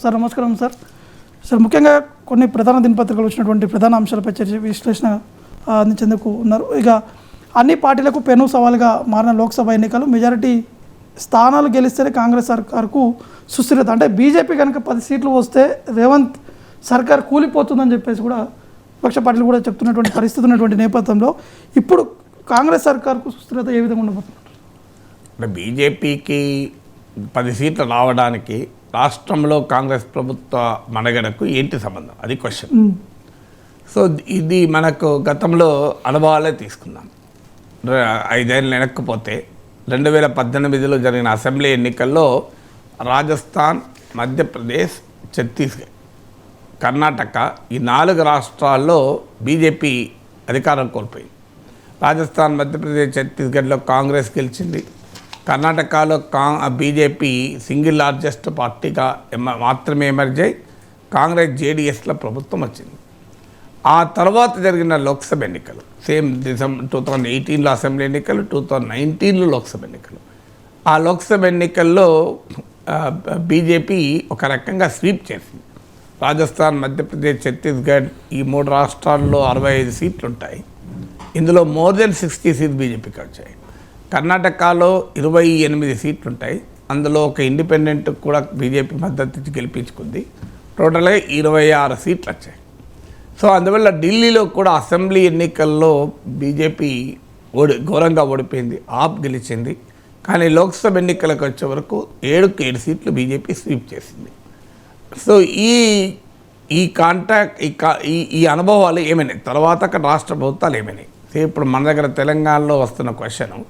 Sir నమస్కారం sir. Sir ముఖ్యంగా కొన్ని ప్రధాన దినపత్రికలు వచ్చినటువంటి ప్రధాన అంశాలపై చర్చ విశ్లేషణ అందించేందుకు ఉన్నారు. ఇక అన్ని పార్టీలకు పెను సవాలుగా మారిన లోక్సభ ఎన్నికలు మెజారిటీ స్థానాలు గెలిస్తేనే కాంగ్రెస్ సర్కార్కు సుస్థిరత. అంటే బీజేపీ కనుక పది సీట్లు వస్తే రేవంత్ సర్కార్ కూలిపోతుందని చెప్పేసి కూడా విపక్ష పార్టీలు కూడా చెప్తున్నటువంటి పరిస్థితి ఉన్నటువంటి నేపథ్యంలో ఇప్పుడు కాంగ్రెస్ సర్కార్కు సుస్థిరత ఏ విధంగా ఉండబోతుంది? అంటే బీజేపీకి పది సీట్లు రావడానికి రాష్ట్రంలో కాంగ్రెస్ ప్రభుత్వ మనగడకు ఏంటి సంబంధం? అది క్వశ్చన్ సో ఇది మనకు గతంలో అనుభవాలే తీసుకుందాం. ఐదేళ్ళు వెనక్కపోతే రెండు వేల పద్దెనిమిదిలో జరిగిన అసెంబ్లీ ఎన్నికల్లో రాజస్థాన్ మధ్యప్రదేశ్ ఛత్తీస్గఢ్ కర్ణాటక ఈ నాలుగు రాష్ట్రాల్లో బీజేపీ అధికారం కోల్పోయింది. రాజస్థాన్ మధ్యప్రదేశ్ ఛత్తీస్గఢ్లో కాంగ్రెస్ గెలిచింది. కర్ణాటకలో కా బీజేపీ సింగిల్ లార్జెస్ట్ పార్టీగా మాత్రమే ఎమర్జ్ అయి కాంగ్రెస్ జేడీఎస్ల ప్రభుత్వం వచ్చింది. ఆ తర్వాత జరిగిన లోక్సభ ఎన్నికలు సేమ్ డిసెంబర్ టూ థౌజండ్ ఎయిటీన్లో అసెంబ్లీ ఎన్నికలు టూ థౌజండ్ నైన్టీన్లో లోక్సభ ఎన్నికలు. ఆ లోక్సభ ఎన్నికల్లో బీజేపీ ఒక రకంగా స్వీప్ చేసింది. రాజస్థాన్ మధ్యప్రదేశ్ ఛత్తీస్గఢ్ ఈ మూడు రాష్ట్రాల్లో అరవై ఐదు సీట్లు ఉంటాయి ఇందులో మోర్ దెన్ సిక్స్టీ సీట్ బీజేపీకి వచ్చాయి. కర్ణాటకలో ఇరవై ఎనిమిది సీట్లు ఉంటాయి అందులో ఒక ఇండిపెండెంట్ కూడా బీజేపీ మద్దతు గెలిపించుకుంది. టోటల్గా ఇరవై ఆరు సీట్లు వచ్చాయి సో అందువల్ల ఢిల్లీలో కూడా అసెంబ్లీ ఎన్నికల్లో బీజేపీ ఓడి ఘోరంగా ఓడిపోయింది. ఆప్ గెలిచింది. కానీ లోక్సభ ఎన్నికలకు వచ్చే వరకు ఏడుకు ఏడు సీట్లు బీజేపీ స్వీప్ చేసింది. సో ఈ ఈ కాంటాక్ట్ ఈ కా ఈ ఈ అనుభవాలు ఏమైనాయి? తర్వాత రాష్ట్ర ప్రభుత్వాలు ఏమైనాయి? ఇప్పుడు మన దగ్గర తెలంగాణలో వస్తున్న క్వశ్చన్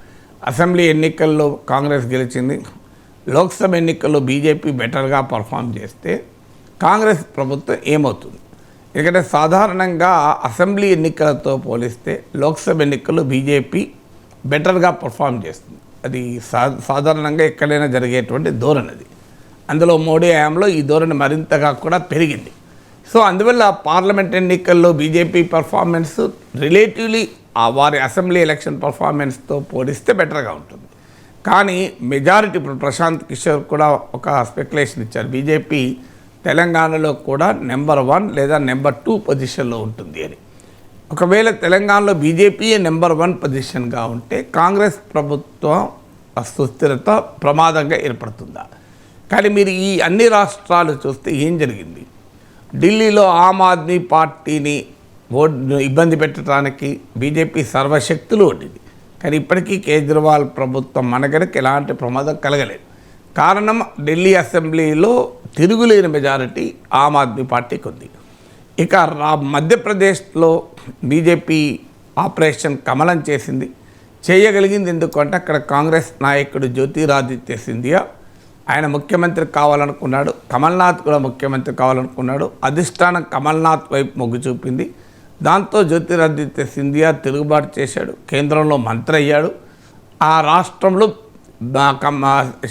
అసెంబ్లీ ఎన్నికల్లో కాంగ్రెస్ గెలిచింది. లోక్సభ ఎన్నికల్లో బీజేపీ బెటర్గా పర్ఫామ్ చేస్తే కాంగ్రెస్ ప్రభుత్వం ఏమవుతుంది? ఎందుకంటే సాధారణంగా అసెంబ్లీ ఎన్నికలతో పోలిస్తే లోక్సభ ఎన్నికల్లో బీజేపీ బెటర్గా పర్ఫామ్ చేస్తుంది. అది సా సాధారణంగా ఎక్కడైనా జరిగేటువంటి ధోరణి అది. అందులో మోడీ హయాంలో ఈ ధోరణి మరింతగా కూడా పెరిగింది. సో అందువల్ల పార్లమెంట్ ఎన్నికల్లో బీజేపీ పర్ఫార్మెన్స్ రిలేటివ్లీ వారి అసెంబ్లీ ఎలక్షన్ పర్ఫార్మెన్స్తో పోలిస్తే బెటర్గా ఉంటుంది. కానీ మెజారిటీ ఇప్పుడు ప్రశాంత్ కిషోర్ కూడా ఒక స్పెక్యులేషన్ ఇచ్చారు. బీజేపీ తెలంగాణలో కూడా నెంబర్ వన్ లేదా నెంబర్ టూ పొజిషన్లో ఉంటుంది అని. ఒకవేళ తెలంగాణలో బీజేపీయే నెంబర్ వన్ పొజిషన్గా ఉంటే కాంగ్రెస్ ప్రభుత్వం సుస్థిరత ప్రమాదంగా ఏర్పడుతుందా? కానీ మీరు ఈ అన్ని రాష్ట్రాలు చూస్తే ఏం జరిగింది? ఢిల్లీలో ఆమ్ ఆద్మీ పార్టీని ఓట్ ఇబ్బంది పెట్టడానికి బీజేపీ సర్వశక్తులు ఒడ్డింది కానీ ఇప్పటికీ కేజ్రీవాల్ ప్రభుత్వం మనగడకి ఎలాంటి ప్రమాదం కలగలేదు. కారణం ఢిల్లీ అసెంబ్లీలో తిరుగులేని మెజారిటీ ఆమ్ ఆద్మీ పార్టీకి ఉంది. ఇక రా మధ్యప్రదేశ్లో బీజేపీ ఆపరేషన్ కమలం చేసింది. చేయగలిగింది ఎందుకంటే అక్కడ కాంగ్రెస్ నాయకుడు జ్యోతిరాదిత్య సింధియా. ఆయన ముఖ్యమంత్రి కావాలనుకున్నాడు. కమల్నాథ్ కూడా ముఖ్యమంత్రి కావాలనుకున్నాడు. అధిష్టానం కమల్నాథ్ వైపు మొగ్గు చూపింది. దాంతో జ్యోతిరాదిత్య సింధియా తిరుగుబాటు చేశాడు. కేంద్రంలో మంత్రి అయ్యాడు. ఆ రాష్ట్రంలో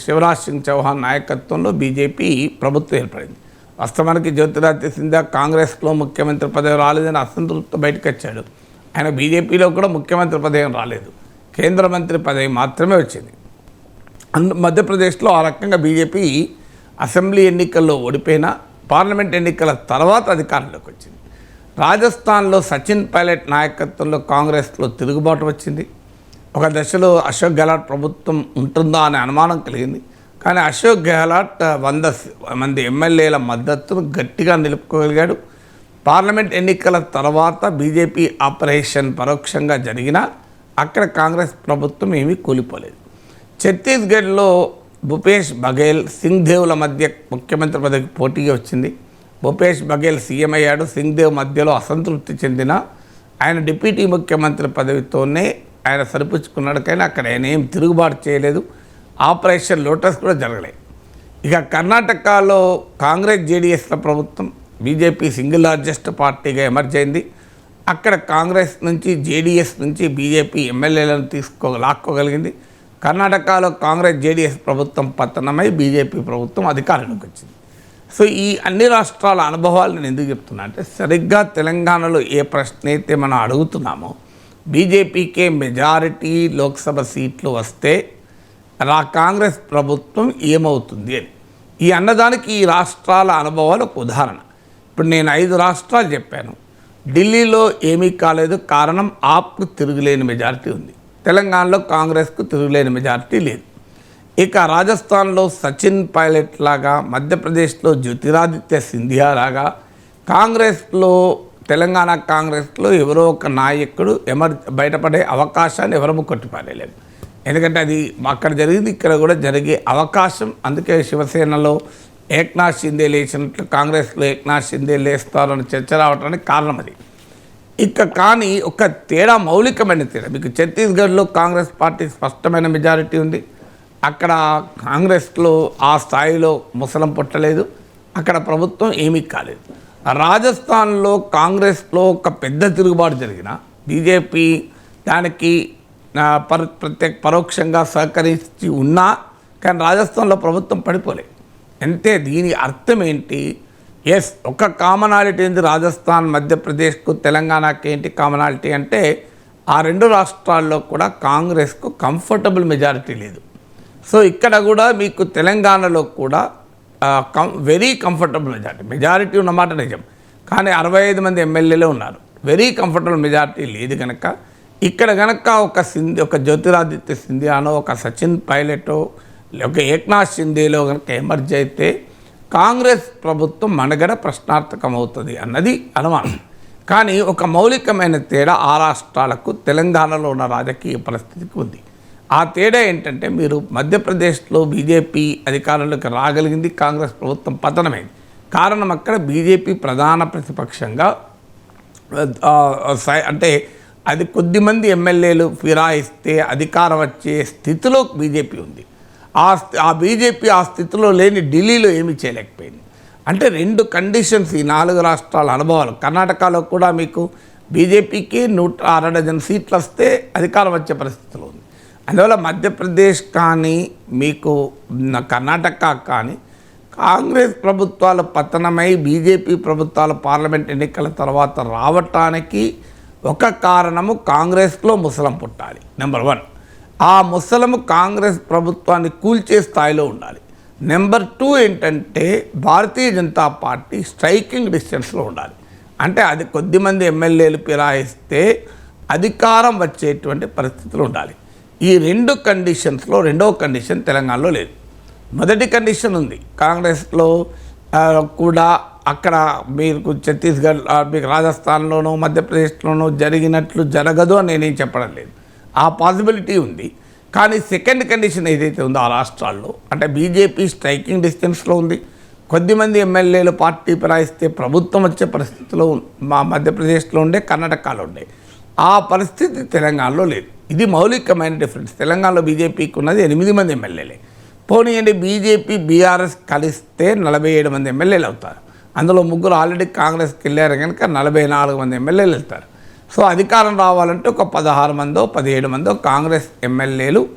శివరాజ్ సింగ్ చౌహాన్ నాయకత్వంలో బీజేపీ ప్రభుత్వం ఏర్పడింది. వాస్తవానికి జ్యోతిరాదిత్య సింధియా కాంగ్రెస్లో ముఖ్యమంత్రి పదవి రాలేదని అసంతృప్తి బయటకు వచ్చాడు. ఆయన బీజేపీలో కూడా ముఖ్యమంత్రి పదవి రాలేదు. కేంద్ర మంత్రి పదవి మాత్రమే వచ్చింది. అందు మధ్యప్రదేశ్లో ఆ రకంగా బీజేపీ అసెంబ్లీ ఎన్నికల్లో ఓడిపోయినా పార్లమెంట్ ఎన్నికల తర్వాత అధికారంలోకి వచ్చింది. రాజస్థాన్లో సచిన్ పైలట్ నాయకత్వంలో కాంగ్రెస్లో తిరుగుబాటు వచ్చింది. ఒక దశలో అశోక్ గెహ్లాట్ ప్రభుత్వం ఉంటుందా అనే అనుమానం కలిగింది. కానీ అశోక్ గెహ్లాట్ వంద మంది ఎమ్మెల్యేల మద్దతును గట్టిగా నిలుపుకోగలిగాడు. పార్లమెంట్ ఎన్నికల తర్వాత బీజేపీ ఆపరేషన్ పరోక్షంగా జరిగినా అక్కడ కాంగ్రెస్ ప్రభుత్వం ఏమీ కూలిపోలేదు. ఛత్తీస్గఢ్లో భూపేష్ బఘేల్ సింగ్ దేవుల మధ్య ముఖ్యమంత్రి పదవికి పోటీగా వచ్చింది. భూపేష్ బఘేల్ సీఎం అయ్యాడు. సింగ్దేవ్ మధ్యలో అసంతృప్తి చెందిన ఆయన డిప్యూటీ ముఖ్యమంత్రి పదవితోనే ఆయన సరిపుచ్చుకున్నాడు కానీ అక్కడ ఆయన ఏం తిరుగుబాటు చేయలేదు. ఆపరేషన్ లోటస్ కూడా జరగలేదు ఇక కర్ణాటకలో కాంగ్రెస్ జేడీఎస్ల ప్రభుత్వం బీజేపీ సింగిల్ లార్జెస్ట్ పార్టీగా ఎమర్జ్ అయింది. అక్కడ కాంగ్రెస్ నుంచి జేడీఎస్ నుంచి బీజేపీ ఎమ్మెల్యేలను తీసుకో లాక్కోగలిగింది. కర్ణాటకలో కాంగ్రెస్ జేడీఎస్ ప్రభుత్వం పతనమై బీజేపీ ప్రభుత్వం అధికారంలోకి వచ్చింది. సో ఈ అన్ని రాష్ట్రాల అనుభవాలు నేను ఎందుకు చెప్తున్నా అంటే సరిగ్గా తెలంగాణలో ఏ ప్రశ్న అయితే మనం అడుగుతున్నామో బీజేపీకే మెజారిటీ లోక్సభ సీట్లు వస్తే రా కాంగ్రెస్ ప్రభుత్వం ఏమవుతుంది అని. ఈ అన్నదానికి ఈ రాష్ట్రాల అనుభవాలు ఒక ఉదాహరణ. ఇప్పుడు నేను ఐదు రాష్ట్రాలు చెప్పాను. ఢిల్లీలో ఏమీ కాలేదు కారణం ఆప్కు తిరుగులేని మెజారిటీ ఉంది. తెలంగాణలో కాంగ్రెస్కు తిరుగులేని మెజారిటీ లేదు. ఇక రాజస్థాన్లో సచిన్ పైలట్ లాగా మధ్యప్రదేశ్లో జ్యోతిరాదిత్య సింధియా లాగా కాంగ్రెస్లో తెలంగాణ కాంగ్రెస్లో ఎవరో ఒక నాయకుడు ఎమర్ బయటపడే అవకాశాన్ని ఎవరము కొట్టిపారేయలేదు ఎందుకంటే అది అక్కడ జరిగింది ఇక్కడ కూడా జరిగే అవకాశం. అందుకే శివసేనలో ఏక్నాథ్ షిందే లేచినట్లు కాంగ్రెస్లో ఏక్నాథ్ షిందే లేస్తారని చర్చ రావడానికి కారణం అది. ఇక కానీ ఒక తేడా మౌలికమైన తేడా. మీకు ఛత్తీస్గఢ్లో కాంగ్రెస్ పార్టీ స్పష్టమైన మెజారిటీ ఉంది. అక్కడ కాంగ్రెస్లో ఆ స్థాయిలో ముసలం పుట్టలేదు. అక్కడ ప్రభుత్వం ఏమీ కాలేదు. రాజస్థాన్లో కాంగ్రెస్లో ఒక పెద్ద తిరుగుబాటు జరిగిన బీజేపీ దానికి పర ప్రత్యేక పరోక్షంగా సహకరించి ఉన్నా కానీ రాజస్థాన్లో ప్రభుత్వం పడిపోలేదు అంతే దీని అర్థం ఏంటి? ఎస్ ఒక కామనాలిటీ ఏంది రాజస్థాన్ మధ్యప్రదేశ్కు తెలంగాణకి ఏంటి కామనాలిటీ అంటే ఆ రెండు రాష్ట్రాల్లో కూడా కాంగ్రెస్కు కంఫర్టబుల్ మెజారిటీ లేదు. సో ఇక్కడ కూడా మీకు తెలంగాణలో కూడా come very comfortable majority majority ఉన్నమాట నిజం. కానీ అరవై ఐదు మంది ఎమ్మెల్యేలే ఉన్నారు. వెరీ కంఫర్టబుల్ మెజారిటీ లేదు కనుక ఇక్కడ కనుక ఒక సింధి ఒక జ్యోతిరాదిత్య సింధియానో ఒక సచిన్ పైలటో ఒక ఏక్నాథ్ షిందేలో కనుక ఎమర్జ్ అయితే కాంగ్రెస్ ప్రభుత్వం మనగడ ప్రశ్నార్థకం అవుతుంది అన్నది అనుమానం. కానీ ఒక మౌలికమైన తేడా ఆ రాష్ట్రాలకు తెలంగాణలో ఉన్న రాజకీయ పరిస్థితికి ఉంది. ఆ తేడా ఏంటంటే మీరు మధ్యప్రదేశ్లో బీజేపీ అధికారంలోకి రాగలిగింది కాంగ్రెస్ ప్రభుత్వం పతనమైంది కారణం అక్కడ బీజేపీ ప్రధాన ప్రతిపక్షంగా సై- అంటే అది కొద్దిమంది ఎమ్మెల్యేలు ఫిరాయిస్తే అధికారం వచ్చే స్థితిలో బీజేపీ ఉంది. ఆ ఆ బీజేపీ ఆ స్థితిలో లేని ఢిల్లీలో ఏమీ చేయలేకపోయింది. అంటే రెండు కండిషన్స్ ఈ నాలుగు రాష్ట్రాల అనుభవాలు. కర్ణాటకలో కూడా మీకు బీజేపీకి నూట అర డజన్ సీట్లు వస్తే అధికారం వచ్చే పరిస్థితిలో ఉంది. అందువల్ల మధ్యప్రదేశ్ కానీ మీకు కర్ణాటక కానీ కాంగ్రెస్ ప్రభుత్వాలు పతనమై బీజేపీ ప్రభుత్వాలు పార్లమెంట్ ఎన్నికల తర్వాత రావటానికి ఒక కారణము కాంగ్రెస్లో ముసలం పుట్టాలి. Number one. ఆ ముసలము కాంగ్రెస్ ప్రభుత్వాన్ని కూల్చే స్థాయిలో ఉండాలి. నెంబర్ టూ ఏంటంటే భారతీయ జనతా పార్టీ స్ట్రైకింగ్ డిస్టెన్స్లో ఉండాలి. అంటే అది కొద్దిమంది ఎమ్మెల్యేలు పిరాయిస్తే అధికారం వచ్చేటువంటి పరిస్థితులు ఉండాలి. ఈ రెండు కండిషన్స్లో రెండవ కండిషన్ తెలంగాణలో లేదు. మొదటి కండిషన్ ఉంది. కాంగ్రెస్లో కూడా అక్కడ మీకు ఛత్తీస్గఢ్ మీకు రాజస్థాన్లోనూ మధ్యప్రదేశ్లోనూ జరిగినట్లు జరగదు అని నేనేం చెప్పడం లేదు. ఆ పాసిబిలిటీ ఉంది. కానీ సెకండ్ కండిషన్ ఏదైతే ఉందో ఆ రాష్ట్రాల్లో అంటే బీజేపీ స్ట్రైకింగ్ డిస్టెన్స్లో ఉంది. కొద్దిమంది ఎమ్మెల్యేలు పార్టీ ఫిరాయిస్తే ప్రభుత్వం వచ్చే పరిస్థితిలో మా మధ్యప్రదేశ్లో ఉండే కర్ణాటకలో ఉండే. ఆ పరిస్థితి తెలంగాణలో లేదు. ఇది మౌలికమైన డిఫరెన్స్. తెలంగాణలో బీజేపీకి ఉన్నది ఎనిమిది మంది ఎమ్మెల్యేలే. పోనీయండి బీజేపీ బీఆర్ఎస్ కలిస్తే నలభై ఏడు మంది ఎమ్మెల్యేలు అవుతారు. అందులో ముగ్గురు ఆల్రెడీ కాంగ్రెస్కి వెళ్ళారు కనుక నలభై నాలుగు మంది ఎమ్మెల్యేలు వెళ్తారు. సో అధికారం రావాలంటే ఒక పదహారు మందో పదిహేడు మందో కాంగ్రెస్ ఎమ్మెల్యేలు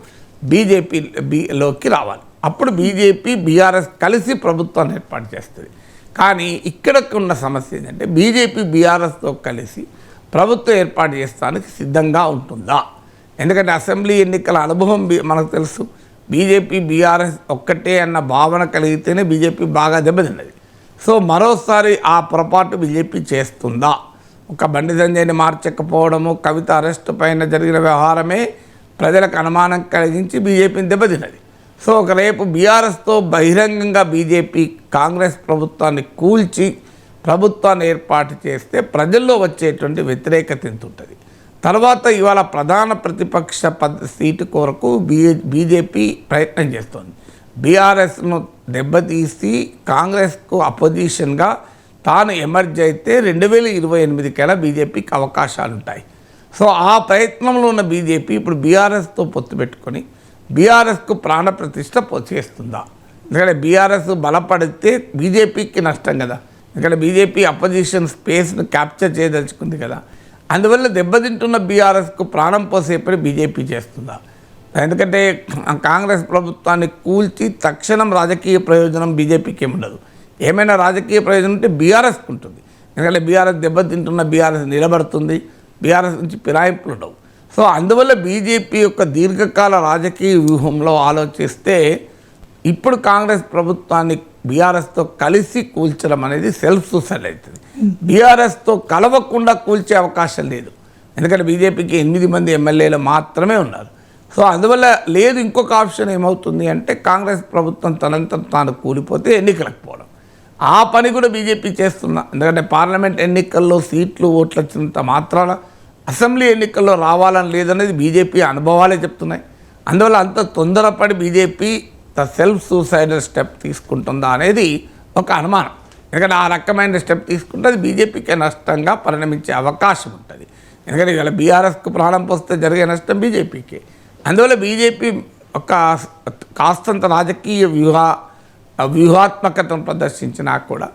బీజేపీ బీలోకి రావాలి. అప్పుడు బీజేపీ బీఆర్ఎస్ కలిసి ప్రభుత్వాన్ని ఏర్పాటు చేస్తుంది. కానీ ఇక్కడకు ఉన్న సమస్య ఏంటంటే బీజేపీ బీఆర్ఎస్తో కలిసి ప్రభుత్వం ఏర్పాటు చేస్తానికి సిద్ధంగా ఉంటుందా? ఎందుకంటే అసెంబ్లీ ఎన్నికల అనుభవం మనకు తెలుసు. బీజేపీ బీఆర్ఎస్ ఒక్కటే అన్న భావన కలిగితేనే బీజేపీ బాగా దెబ్బతిన్నది. సో మరోసారి ఆ పొరపాటు బీజేపీ చేస్తుందా? ఒక బండి సంజయ్ని మార్చకపోవడము కవిత అరెస్ట్ పైన జరిగిన వ్యవహారమే ప్రజలకు అనుమానం కలిగించి బీజేపీని దెబ్బతిన్నది. సో ఒక రేపు బీఆర్ఎస్తో బహిరంగంగా బీజేపీ కాంగ్రెస్ ప్రభుత్వాన్ని కూల్చి ప్రభుత్వాన్ని ఏర్పాటు చేస్తే ప్రజల్లో వచ్చేటువంటి వ్యతిరేకత ఎంత ఉంటుంది తర్వాత ఇవాళ ప్రధాన ప్రతిపక్ష పద్ సీటు కొరకు బీజేపీ ప్రయత్నం చేస్తోంది. బీఆర్ఎస్ను దెబ్బతీసి కాంగ్రెస్కు అపోజిషన్గా తాను ఎమర్జ్ అయితే రెండు వేల ఇరవై ఎనిమిదికైనా బీజేపీకి అవకాశాలు ఉంటాయి సో ఆ ప్రయత్నంలో ఉన్న బీజేపీ ఇప్పుడు బీఆర్ఎస్తో పొత్తు పెట్టుకొని బీఆర్ఎస్కు ప్రాణ ప్రతిష్ట చేస్తుందా? ఎందుకంటే బీఆర్ఎస్ బలపడితే బీజేపీకి నష్టం కదా. ఎందుకంటే బీజేపీ అపోజిషన్ స్పేస్ను క్యాప్చర్ చేయదలుచుకుంది కదా. అందువల్ల దెబ్బతింటున్న బీఆర్ఎస్కు ప్రాణం పోసే పని బీజేపీ చేస్తుందా? ఎందుకంటే కాంగ్రెస్ ప్రభుత్వాన్ని కూల్చి తక్షణం రాజకీయ ప్రయోజనం బీజేపీకి ఏముండదు ఏమైనా రాజకీయ ప్రయోజనం ఉంటే బీఆర్ఎస్కి ఉంటుంది. ఎందుకంటే బీఆర్ఎస్ దెబ్బతింటున్న బీఆర్ఎస్ నిలబడుతుంది. బీఆర్ఎస్ నుంచి ఫిరాయింపులు ఉండవు. సో అందువల్ల బీజేపీ యొక్క దీర్ఘకాల రాజకీయ వ్యూహంలో ఆలోచిస్తే ఇప్పుడు కాంగ్రెస్ ప్రభుత్వాన్ని బీఆర్ఎస్తో కలిసి కూల్చడం అనేది సెల్ఫ్ సూసైడ్ అవుతుంది. బీఆర్ఎస్తో కలవకుండా కూల్చే అవకాశం లేదు. ఎందుకంటే బీజేపీకి ఎనిమిది మంది ఎమ్మెల్యేలు మాత్రమే ఉన్నారు. సో అందువల్ల లేదు ఇంకొక ఆప్షన్ ఏమవుతుంది అంటే కాంగ్రెస్ ప్రభుత్వం తనంత తాను కూలిపోతే ఎన్నికలకు పోవడం ఆ పని కూడా బీజేపీ చేస్తున్నా. ఎందుకంటే పార్లమెంట్ ఎన్నికల్లో సీట్లు ఓట్లు వచ్చినంత మాత్రాన అసెంబ్లీ ఎన్నికల్లో రావాలని లేదనేది బీజేపీ అనుభవాలే చెప్తున్నాయి. అందువల్ల అంత తొందరపడి బీజేపీ సెల్ఫ్ సూసైడల్ స్టెప్ తీసుకుంటుందా అనేది ఒక అనుమానం. ఎందుకంటే ఆ రకమైన స్టెప్ తీసుకుంటే అది బీజేపీకి నష్టంగా పరిణమించే అవకాశం ఉంటుంది. ఎందుకంటే ఇలా బీఆర్ఎస్కు ప్రాణం పోస్తే జరిగే నష్టం బీజేపీకి. అందువల్ల బీజేపీ ఒక కాస్తంత రాజకీయ వ్యూహ వ్యూహాత్మకతను ప్రదర్శించినా కూడా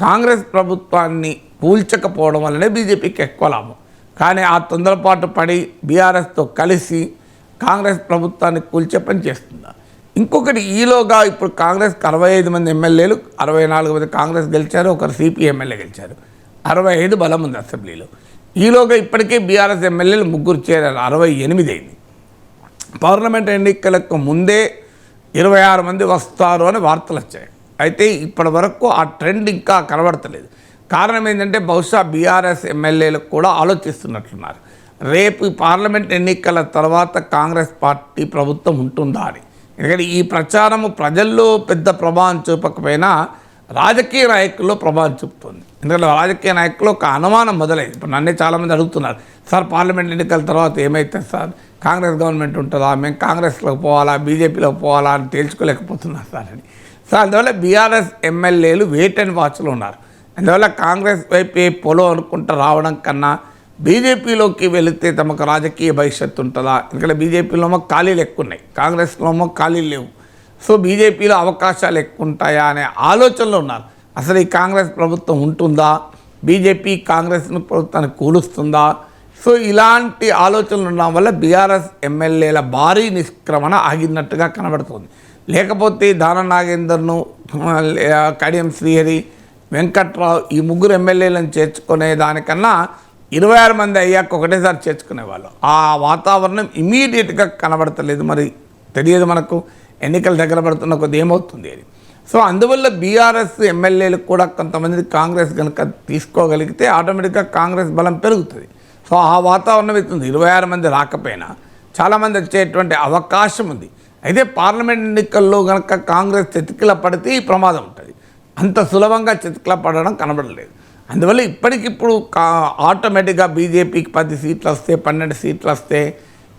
కాంగ్రెస్ ప్రభుత్వాన్ని కూల్చకపోవడం వల్లనే బీజేపీకి ఎక్కువ లాభం. కానీ ఆ తొందరపాటు పడి బీఆర్ఎస్తో కలిసి కాంగ్రెస్ ప్రభుత్వాన్ని కూల్చే పని చేస్తుందా? ఇంకొకటి ఈలోగా ఇప్పుడు కాంగ్రెస్కి అరవై ఐదు మంది ఎమ్మెల్యేలు అరవై నాలుగు మంది కాంగ్రెస్ గెలిచారు ఒకరు సిపి ఎమ్మెల్యే గెలిచారు. అరవై ఐదు బలం ఉంది అసెంబ్లీలో. ఈలోగా ఇప్పటికే బీఆర్ఎస్ ఎమ్మెల్యేలు ముగ్గురు చేరారు అరవై ఎనిమిది అయింది. పార్లమెంట్ ఎన్నికలకు ముందే ఇరవై ఆరు మంది వస్తారు అని వార్తలు వచ్చాయి. అయితే ఇప్పటి వరకు ఆ ట్రెండ్ ఇంకా కనబడతలేదు. కారణం ఏంటంటే బహుశా బీఆర్ఎస్ ఎమ్మెల్యేలకు కూడా ఆలోచిస్తున్నట్లున్నారు. రేపు పార్లమెంట్ ఎన్నికల తర్వాత కాంగ్రెస్ పార్టీ ప్రభుత్వం ఉంటుందా అని. ఎందుకంటే ఈ ప్రచారము ప్రజల్లో పెద్ద ప్రభావం చూపకపోయినా రాజకీయ నాయకుల్లో ప్రభావం చూపుతుంది. ఎందుకంటే రాజకీయ నాయకుల్లో ఒక అనుమానం మొదలైంది. ఇప్పుడు నన్నే చాలామంది అడుగుతున్నారు సార్ పార్లమెంట్ ఎన్నికల తర్వాత ఏమైతే సార్? కాంగ్రెస్ గవర్నమెంట్ ఉంటుందా? మేము కాంగ్రెస్లోకి పోవాలా? బీజేపీలోకి పోవాలా? అని తేల్చుకోలేకపోతున్నారు సార్ అని. సార్ అందువల్ల బీఆర్ఎస్ ఎమ్మెల్యేలు వెయిట్ అండ్ వాచ్లో ఉన్నారు. అందువల్ల కాంగ్రెస్ వైపే పొలో అనుకుంటూ రావడం కన్నా బీజేపీలోకి వెళితే తమకు రాజకీయ భవిష్యత్తు ఉంటుందా? ఎందుకంటే బీజేపీలోమో ఖాళీలు ఎక్కువ ఉన్నాయి కాంగ్రెస్లోమో ఖాళీలు లేవు. సో బీజేపీలో అవకాశాలు ఎక్కువ ఉంటాయా అనే ఆలోచనలో ఉన్నారు. అసలు ఈ కాంగ్రెస్ ప్రభుత్వం ఉంటుందా? బీజేపీ కాంగ్రెస్ను ప్రభుత్వాన్ని కూలుస్తుందా? సో ఇలాంటి ఆలోచనలు ఉండడం వల్ల బీఆర్ఎస్ ఎమ్మెల్యేల భారీ నిష్క్రమణ ఆగినట్టుగా కనబడుతుంది. లేకపోతే దాన నాగేందర్ను కడియం శ్రీహరి వెంకట్రావు ఈ ముగ్గురు ఎమ్మెల్యేలను చేర్చుకునే దానికన్నా ఇరవై ఆరు మంది అయ్యాక ఒకటేసారి చేర్చుకునేవాళ్ళు. ఆ వాతావరణం ఇమీడియట్గా కనబడతలేదు. మరి తెలియదు మనకు ఎన్నికలు దగ్గర పడుతున్న కొద్ది ఏమవుతుంది అని. సో అందువల్ల బీఆర్ఎస్ ఎమ్మెల్యేలు కూడా కొంతమంది కాంగ్రెస్ కనుక తీసుకోగలిగితే ఆటోమేటిక్గా కాంగ్రెస్ బలం పెరుగుతుంది. సో ఆ వాతావరణం అవుతుంది ఇరవై ఆరు మంది రాకపోయినా చాలామంది వచ్చేటువంటి అవకాశం ఉంది. అయితే పార్లమెంట్ ఎన్నికల్లో కనుక కాంగ్రెస్ చతికిల పడితే ఈ ప్రమాదం ఉంటుంది. అంత సులభంగా చతికిల పడడం కనబడలేదు. అందువల్ల ఇప్పటికిప్పుడు కా ఆటోమేటిక్గా బీజేపీకి పది సీట్లు వస్తే పన్నెండు సీట్లు వస్తే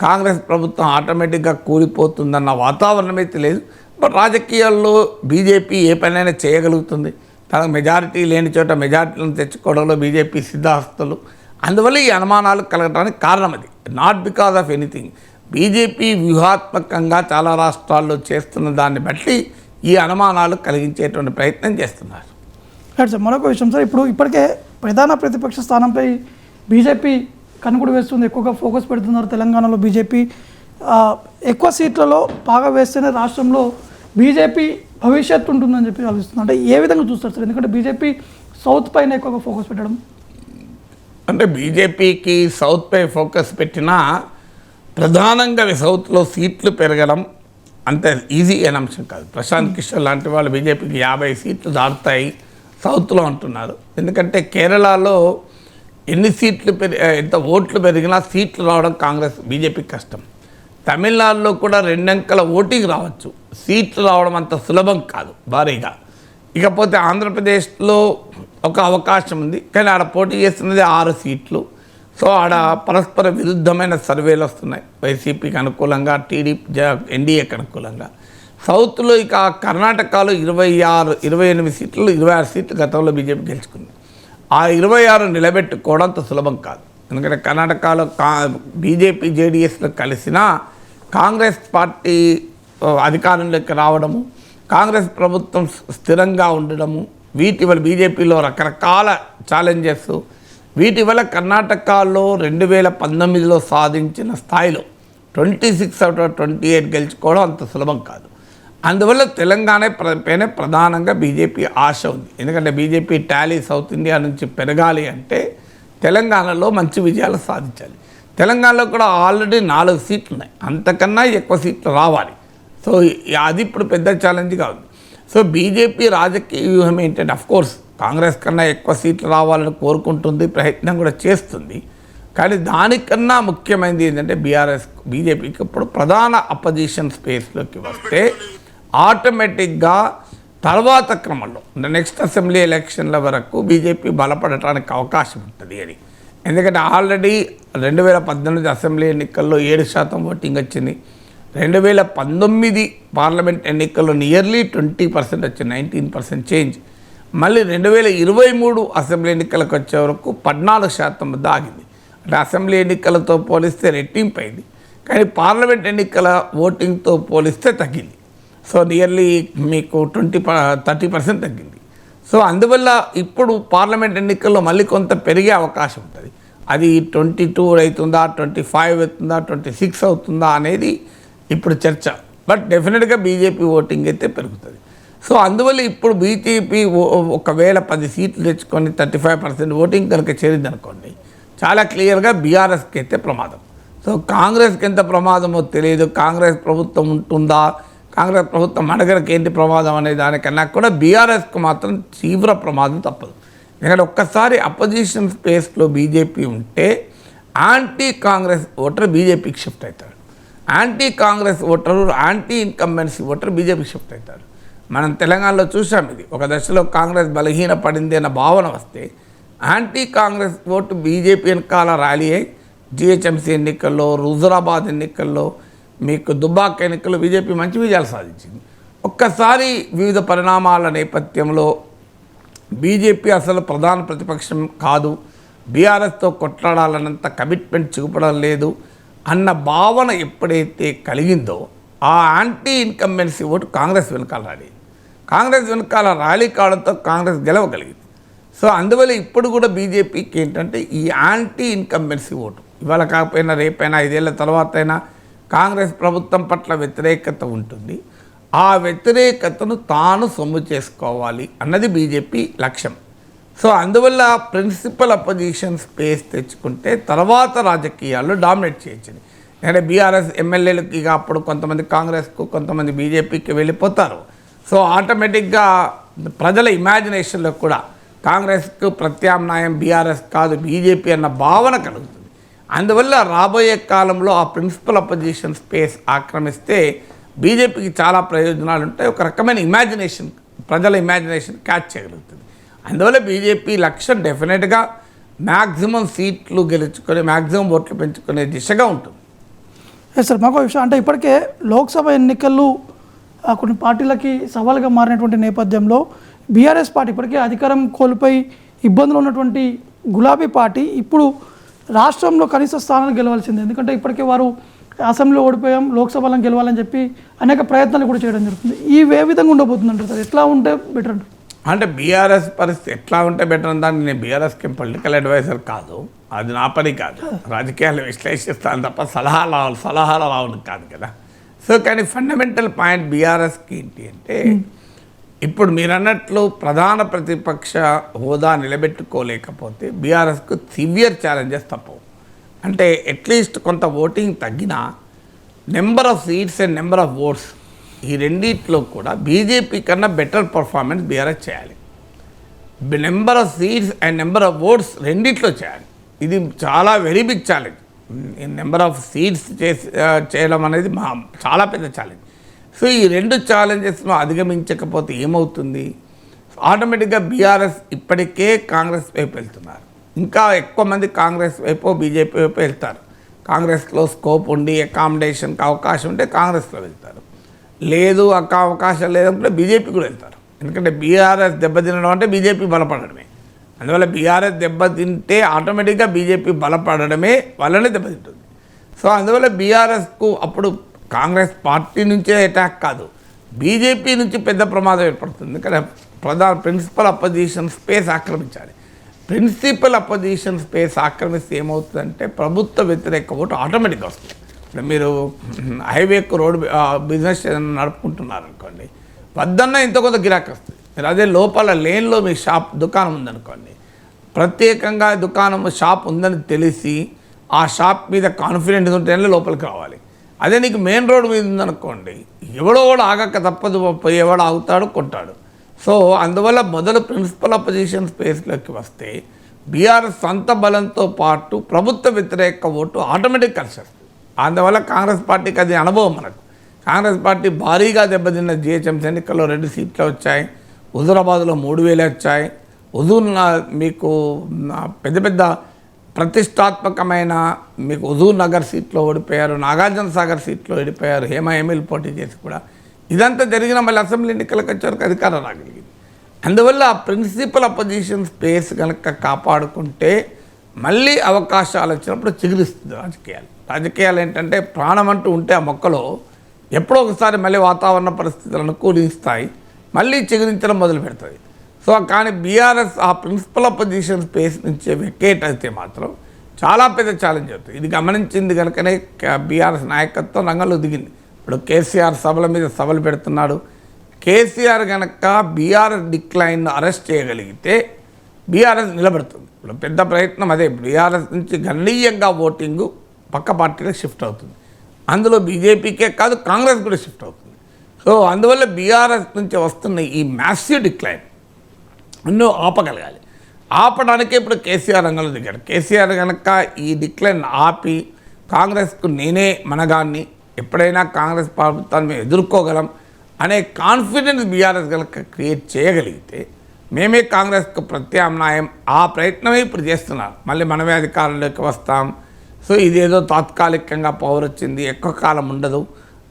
కాంగ్రెస్ ప్రభుత్వం ఆటోమేటిక్గా కూలిపోతుందన్న వాతావరణం అయితే లేదు. బట్ రాజకీయాల్లో బీజేపీ ఏ పనైనా చేయగలుగుతుంది. తనకు మెజారిటీ లేని చోట మెజారిటీలను తెచ్చుకోవడంలో బీజేపీ సిద్ధాస్తులు. అందువల్ల ఈ అనుమానాలు కలగడానికి కారణం అది. Not because of anything BJP వ్యూహాత్మకంగా చాలా రాష్ట్రాల్లో చేస్తున్న దాన్ని బట్టి ఈ అనుమానాలు కలిగించేటువంటి ప్రయత్నం చేస్తున్నారు. రైట్ సార్ మరొక విషయం సార్ ఇప్పుడు ఇప్పటికే ప్రధాన ప్రతిపక్ష స్థానంపై బీజేపీ కనుగొడు వేస్తుంది. ఎక్కువగా ఫోకస్ పెడుతున్నారు తెలంగాణలో బీజేపీ. ఎక్కువ సీట్లలో బాగా వేస్తేనే రాష్ట్రంలో బీజేపీ భవిష్యత్తు ఉంటుందని చెప్పి ఆలోచిస్తుంది అంటే ఏ విధంగా చూస్తారు సార్ ఎందుకంటే బీజేపీ సౌత్ పైన ఎక్కువగా ఫోకస్ పెట్టడం. అంటే బీజేపీకి సౌత్పై ఫోకస్ పెట్టినా ప్రధానంగా సౌత్లో సీట్లు పెరగడం అంత ఈజీ అయిన అంశం కాదు. ప్రశాంత్ కిషోర్ లాంటి వాళ్ళు బీజేపీకి యాభై సీట్లు దాటుతాయి. సౌత్లో అంటున్నారు. ఎందుకంటే కేరళలో ఎన్ని సీట్లు పెరి ఎంత ఓట్లు పెరిగినా సీట్లు రావడం కాంగ్రెస్ బీజేపీ కష్టం. తమిళనాడులో కూడా రెండంకల ఓటింగ్ రావచ్చు. సీట్లు రావడం అంత సులభం కాదు భారీగా. ఇకపోతే ఆంధ్రప్రదేశ్లో ఒక అవకాశం ఉంది కానీ ఆడ పోటీ చేస్తున్నది ఆరు సీట్లు. సో ఆడ పరస్పర విరుద్ధమైన సర్వేలు వస్తున్నాయి. వైసీపీకి అనుకూలంగా టీడీపీ ఎన్డీఏకి అనుకూలంగా. సౌత్లో ఇక కర్ణాటకలో ఇరవై ఆరు ఇరవై ఎనిమిది సీట్లు ఇరవై ఆరు సీట్లు గతంలో బీజేపీ గెలుచుకుంది. ఆ ఇరవై ఆరు నిలబెట్టుకోవడం అంత సులభం కాదు. ఎందుకంటే కర్ణాటకలో కా బీజేపీ జేడీఎస్లో కలిసినా కాంగ్రెస్ పార్టీ అధికారంలోకి రావడము కాంగ్రెస్ ప్రభుత్వం స్థిరంగా ఉండడము వీటి వల్ల బీజేపీలో రకరకాల ఛాలెంజెస్ వీటి వల్ల కర్ణాటకలో రెండు వేల పంతొమ్మిదిలో సాధించిన స్థాయిలో twenty six out of twenty eight గెలుచుకోవడం అంత సులభం కాదు. అందువల్ల తెలంగాణ ప్ర- పైన ప్రధానంగా బీజేపీ ఆశ ఉంది. ఎందుకంటే బీజేపీ టాలీ సౌత్ ఇండియా నుంచి పెరగాలి అంటే తెలంగాణలో మంచి విజయాలు సాధించాలి. తెలంగాణలో కూడా ఆల్రెడీ నాలుగు సీట్లు ఉన్నాయి అంతకన్నా ఎక్కువ సీట్లు రావాలి. సో అది ఇప్పుడు పెద్ద ఛాలెంజ్గా ఉంది. సో బీజేపీ రాజకీయ వ్యూహం ఏంటంటే అఫ్ కోర్స్ కాంగ్రెస్ కన్నా ఎక్కువ సీట్లు రావాలని కోరుకుంటుంది ప్రయత్నం కూడా చేస్తుంది. కానీ దానికన్నా ముఖ్యమైనది ఏంటంటే బీఆర్ఎస్ బీజేపీకి ఇప్పుడు ప్రధాన అపోజిషన్ స్పేస్లోకి వస్తే ఆటోమేటిక్గా తర్వాత క్రమంలో నెక్స్ట్ అసెంబ్లీ ఎలక్షన్ల వరకు బీజేపీ బలపడటానికి అవకాశం ఉంటుంది అని. ఎందుకంటే ఆల్రెడీ రెండు వేల పద్దెనిమిది అసెంబ్లీ ఎన్నికల్లో ఏడు శాతం ఓటింగ్ వచ్చింది. రెండు వేల పంతొమ్మిది పార్లమెంట్ ఎన్నికల్లో నియర్లీ ట్వంటీ పర్సెంట్ వచ్చింది నైన్టీన్ పర్సెంట్ చేంజ్ మళ్ళీ రెండు వేల ఇరవై మూడు అసెంబ్లీ ఎన్నికలకు వచ్చే వరకు పద్నాలుగు శాతం వద్ద ఆగింది అంటే అసెంబ్లీ ఎన్నికలతో పోలిస్తే రెట్టింపు అయింది. కానీ పార్లమెంట్ ఎన్నికల ఓటింగ్తో పోలిస్తే తగ్గింది. సో నియర్లీ మీకు ట్వంటీ థర్టీ పర్సెంట్ తగ్గింది. సో అందువల్ల ఇప్పుడు పార్లమెంట్ ఎన్నికల్లో మళ్ళీ కొంత పెరిగే అవకాశం ఉంటుంది. అది ట్వంటీ టూ అవుతుందా ట్వంటీ ఫైవ్ అవుతుందా ట్వంటీ సిక్స్ అవుతుందా అనేది ఇప్పుడు చర్చ. బట్ డెఫినెట్గా బీజేపీ ఓటింగ్ అయితే పెరుగుతుంది. సో అందువల్ల ఇప్పుడు బీజేపీ ఒకవేళ పది సీట్లు తెచ్చుకొని థర్టీ ఫైవ్ పర్సెంట్ ఓటింగ్ కనుక చేరింది అనుకోండి చాలా క్లియర్గా బీఆర్ఎస్కి అయితే ప్రమాదం. సో కాంగ్రెస్కి ఎంత ప్రమాదమో తెలియదు. కాంగ్రెస్ ప్రభుత్వం ఉంటుందా? కాంగ్రెస్ ప్రభుత్వం మనగరకు ఏంటి ప్రమాదం అనే దానికన్నా కూడా బీఆర్ఎస్కు మాత్రం తీవ్ర ప్రమాదం తప్పదు. ఎందుకంటే ఒక్కసారి అపోజిషన్ స్పేస్లో బీజేపీ ఉంటే యాంటీ కాంగ్రెస్ ఓటర్ బీజేపీకి షిఫ్ట్ అవుతాడు anti Congress voter anti incumbency voter బీజేపీకి షిఫ్ట్ అవుతాడు మనం తెలంగాణలో చూసాం ఇది. ఒక దశలో కాంగ్రెస్ బలహీన పడింది అన్న భావన వస్తే యాంటీ కాంగ్రెస్ ఓటు బీజేపీ వెనకాల ర్యాలీ అయి జిహెచ్ఎంసీ ఎన్నికల్లో హుజురాబాద్ ఎన్నికల్లో మీకు దుబ్బాక్ ఎన్నికల్లో బీజేపీ మంచి విజయాలు సాధించింది. ఒక్కసారి వివిధ పరిణామాల నేపథ్యంలో బీజేపీ అసలు ప్రధాన ప్రతిపక్షం కాదు. బీఆర్ఎస్తో కొట్లాడాలన్నంత కమిట్మెంట్ చూపడం లేదు అన్న భావన ఎప్పుడైతే కలిగిందో ఆ యాంటీ ఇన్కంబెన్సీ ఓటు కాంగ్రెస్ వెనకాల ర్యాలీ కాంగ్రెస్ వెనకాల ర్యాలీ కావడంతో కాంగ్రెస్ గెలవగలిగింది. సో అందువల్ల ఇప్పుడు కూడా బీజేపీకి ఏంటంటే ఈ యాంటీ ఇన్కంబెన్సీ ఓటు ఇవాళ కాకపోయినా రేపైనా ఐదేళ్ళ తర్వాత అయినా కాంగ్రెస్ ప్రభుత్వం పట్ల వ్యతిరేకత ఉంటుంది. ఆ వ్యతిరేకతను తాను సొమ్ము చేసుకోవాలి అన్నది బీజేపీ లక్ష్యం. సో అందువల్ల ప్రిన్సిపల్ అపోజిషన్ స్పేస్ తెచ్చుకుంటే తర్వాత రాజకీయాల్లో డామినేట్ చేయొచ్చు అంటే బీఆర్ఎస్ ఎమ్మెల్యేలకు ఇక అప్పుడు కొంతమంది కాంగ్రెస్కు కొంతమంది బీజేపీకి వెళ్ళిపోతారు. సో ఆటోమేటిక్గా ప్రజల ఇమాజినేషన్లో కూడా కాంగ్రెస్కు ప్రత్యామ్నాయం బీఆర్ఎస్ కాదు బీజేపీ అన్న భావన కలుగుతుంది. అందువల్ల రాబోయే కాలంలో ఆ ప్రిన్సిపల్ అపోజిషన్ స్పేస్ ఆక్రమిస్తే బీజేపీకి చాలా ప్రయోజనాలు ఉంటాయి. ఒక రకమైన ఇమాజినేషన్ ప్రజల ఇమాజినేషన్ క్యాచ్ చేయగలుగుతుంది. అందువల్ల బీజేపీ లక్ష్యం డెఫినెట్గా మ్యాక్సిమం సీట్లు గెలుచుకొని మ్యాక్సిమం ఓట్లు పెంచుకునే దిశగా ఉంటుంది. ఎస్ సార్ మాకు విషయం అంటే ఇప్పటికే లోక్సభ ఎన్నికలు కొన్ని పార్టీలకి సవాల్గా మారినటువంటి నేపథ్యంలో బీఆర్ఎస్ పార్టీ ఇప్పటికే అధికారం కోల్పోయి ఇబ్బందులు ఉన్నటువంటి గులాబీ పార్టీ ఇప్పుడు రాష్ట్రంలో కనీస స్థానాలు గెలవాల్సిందే. ఎందుకంటే ఇప్పటికే వారు అసెంబ్లీలో ఓడిపోయాం లోక్సభలో గెలవాలని చెప్పి అనేక ప్రయత్నాలు కూడా చేయడం జరుగుతుంది. ఈ ఏ విధంగా ఉండబోతుందంటారు సార్? ఎట్లా ఉంటే బెటర్ అంటారు? అంటే బీఆర్ఎస్ పరిస్థితి ఎట్లా ఉంటే బెటర్ అందాన్ని నేను బీఆర్ఎస్కి పొలిటికల్ అడ్వైజర్ కాదు. అది నా పని కాదు. రాజకీయాలు విశ్లేషిస్తాను తప్ప సలహాలు సలహాలు రావడం కాదు కదా. సో కానీ ఫండమెంటల్ పాయింట్ బీఆర్ఎస్కి ఏంటి అంటే ఇప్పుడు మీరు అన్నట్లు ప్రధాన ప్రతిపక్ష హోదా నిలబెట్టుకోలేకపోతే బీఆర్ఎస్కు సివియర్ ఛాలెంజెస్ తప్పవు. అంటే అట్లీస్ట్ కొంత ఓటింగ్ తగ్గినా number of seats and number of votes ఈ రెండిట్లో కూడా బీజేపీ కన్నా బెటర్ పర్ఫార్మెన్స్ బీఆర్ఎస్ చేయాలి. Number of seats and number of votes రెండిట్లో చేయాలి. ఇది చాలా very big challenge number of seats చేసి చేయడం అనేది మా చాలా పెద్ద ఛాలెంజ్ సో ఈ రెండు ఛాలెంజెస్ను అధిగమించకపోతే ఏమవుతుంది? ఆటోమేటిక్గా బీఆర్ఎస్ ఇప్పటికే కాంగ్రెస్ వైపు వెళ్తున్నారు. ఇంకా ఎక్కువ మంది కాంగ్రెస్ వైపు బీజేపీ వైపు వెళ్తారు. కాంగ్రెస్లో స్కోప్ ఉండి అకామిడేషన్కి అవకాశం ఉంటే కాంగ్రెస్లో వెళ్తారు. లేదు అక్క అవకాశం లేదంటే బీజేపీ కూడా వెళ్తారు. ఎందుకంటే బీఆర్ఎస్ దెబ్బతినడం అంటే బీజేపీ బలపడడమే అందువల్ల బీఆర్ఎస్ దెబ్బతింటే ఆటోమేటిక్గా బీజేపీ బలపడడమే వాళ్ళనే దెబ్బతింటుంది సో అందువల్ల బీఆర్ఎస్కు అప్పుడు కాంగ్రెస్ పార్టీ నుంచే అటాక్ కాదు. బీజేపీ నుంచి పెద్ద ప్రమాదం ఏర్పడుతుంది. ఎందుకంటే ప్రధాన ప్రిన్సిపల్ అపోజిషన్ స్పేస్ ఆక్రమించాలి. ప్రిన్సిపల్ అపోజిషన్ స్పేస్ ఆక్రమిస్తే ఏమవుతుందంటే ప్రభుత్వ వ్యతిరేక ఓటు ఆటోమేటిక్గా వస్తుంది. ఇప్పుడు మీరు హైవేకు రోడ్ బిజినెస్ ఏదైనా నడుపుకుంటున్నారు అనుకోండి వద్దన్న ఇంత కొంత గిరాకీ వస్తుంది. మీరు అదే లోపల లేన్లో మీ షాప్ దుకాణం ఉందనుకోండి ప్రత్యేకంగా దుకాణం షాప్ ఉందని తెలిసి ఆ షాప్ మీద కాన్ఫిడెంట్ ఉంటేనే లోపలికి రావాలి. అదే నీకు మెయిన్ రోడ్ మీద ఉందనుకోండి ఎవడో కూడా ఆగక తప్పదు ఎవడు ఆగుతాడు కొంటాడు సో అందువల్ల మొదలు ప్రిన్సిపల్ అపోజిషన్ స్పేస్లోకి వస్తే బీఆర్ఎస్ సొంత బలంతో పాటు ప్రభుత్వ వ్యతిరేక ఓటు ఆటోమేటిక్ కలిసేస్తుంది అందువల్ల కాంగ్రెస్ పార్టీకి అది అనుభవం మనకు. కాంగ్రెస్ పార్టీ భారీగా దెబ్బతిన్న జిహెచ్ఎంసీ ఎన్నికల్లో రెండు సీట్లు వచ్చాయి హుజూరాబాద్లో మూడు వేలు వచ్చాయి. హుజూర్ నా- మీకు నా పెద్ద పెద్ద ప్రతిష్టాత్మకమైన మీకు హుజూర్ నగర్ సీట్లో ఓడిపోయారు నాగార్జున సాగర్ సీట్లో ఓడిపోయారు హేమ ఎమ్మెల్యే పోటీ చేసి కూడా. ఇదంతా జరిగిన మళ్ళీ అసెంబ్లీ ఎన్నికలకు వచ్చేవరకు అధికారం రాగలిగింది. అందువల్ల ఆ ప్రిన్సిపల్ అపోజిషన్ స్పేస్ కనుక కాపాడుకుంటే మళ్ళీ అవకాశాలు వచ్చినప్పుడు చిగురిస్తుంది రాజకీయాలు. రాజకీయాలు ఏంటంటే ప్రాణం అంటూ ఉంటే ఆ మొక్కలో ఎప్పుడో ఒకసారి మళ్ళీ వాతావరణ పరిస్థితులు అనుకూలిస్తాయి మళ్ళీ చిగురించడం మొదలు పెడుతుంది సో కానీ బీఆర్ఎస్ ఆ ప్రిన్సిపల్ అపోజిషన్ స్పేస్ నుంచి వెకేట్ అయితే మాత్రం చాలా పెద్ద ఛాలెంజ్ అవుతుంది. ఇది గమనించింది కనుకనే బీఆర్ఎస్ నాయకత్వం రంగంలో దిగింది. ఇప్పుడు కేసీఆర్ సభల మీద సభలు పెడుతున్నాడు. కేసీఆర్ కనుక బీఆర్ఎస్ డిక్లైన్ అరెస్ట్ చేయగలిగితే బీఆర్ఎస్ నిలబడుతుంది. ఇప్పుడు పెద్ద ప్రయత్నం అదే. బీఆర్ఎస్ నుంచి గణనీయంగా ఓటింగ్ పక్క పార్టీలకు షిఫ్ట్ అవుతుంది. అందులో బీజేపీకే కాదు కాంగ్రెస్ కూడా షిఫ్ట్ అవుతుంది. సో అందువల్ల బీఆర్ఎస్ నుంచి వస్తున్న ఈ మ్యాసివ్ డిక్లైన్ ఎన్నో ఆపగలగాలి. ఆపడానికే ఇప్పుడు కేసీఆర్ రంగంలో దిగాడు. కేసీఆర్ కనుక ఈ డిక్లైన్ ఆపి కాంగ్రెస్కు నేనే మనగాన్ని ఎప్పుడైనా కాంగ్రెస్ ప్రభుత్వాన్ని మేము ఎదుర్కోగలం అనే కాన్ఫిడెన్స్ బీఆర్ఎస్ కనుక క్రియేట్ చేయగలిగితే మేమే కాంగ్రెస్కు ప్రత్యామ్నాయం ఆ ప్రయత్నమే ఇప్పుడు చేస్తున్నారు. మళ్ళీ మనమే అధికారంలోకి వస్తాం. సో ఇదేదో తాత్కాలికంగా పవర్ వచ్చింది. ఎక్కువ కాలం ఉండదు.